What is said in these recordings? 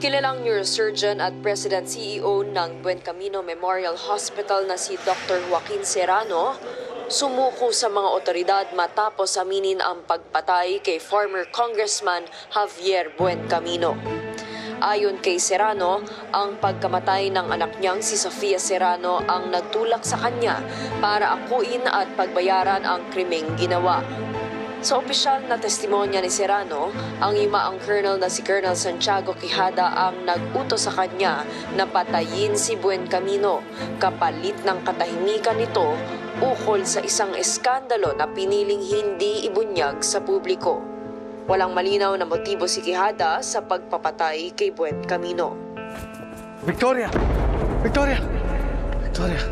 Kilalang neurosurgeon at President CEO ng Buen Camino Memorial Hospital na si Dr. Joaquin Serrano sumuko sa mga otoridad matapos aminin ang pagpatay kay former Congressman Javier Buen Camino. Ayon kay Serrano, ang pagkamatay ng anak niyang si Sofia Serrano ang nagtulak sa kanya para akuin at pagbayaran ang krimeng ginawa. Sa opisyal na testimonya ni Serrano, ang yumaang colonel na si Colonel Santiago Quijada ang nag-utos sa kanya na patayin si Buen Camino kapalit ng katahimikan nito ukol sa isang eskandalo na piniling hindi ibunyag sa publiko. Walang malinaw na motibo si Quijada sa pagpapatay kay Buen Camino. Victoria! Victoria! Victoria!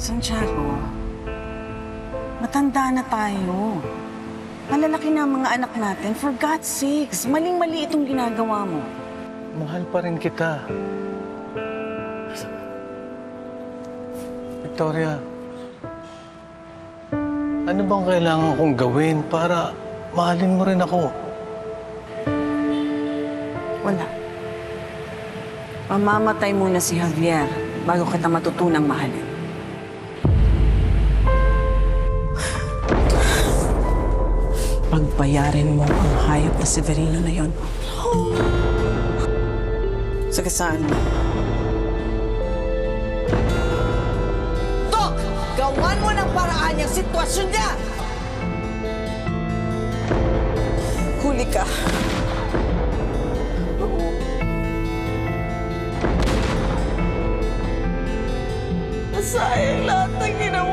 Santiago, matanda na tayo. Malalaki na ang mga anak natin. For God's sakes, maling-mali itong ginagawa mo. Mahal pa rin kita. Victoria, ano bang kailangan kong gawin para mahalin mo rin ako? Wala. Mamamatay muna si Javier bago kita matutunang mahalin. Pagbayarin mo ang hayop na Severino na yon. No. Sagasaan mo. Dok! Gawan mo ng paraan yung sitwasyon niya! Huli ka. Nasayang lahat ng ginawa.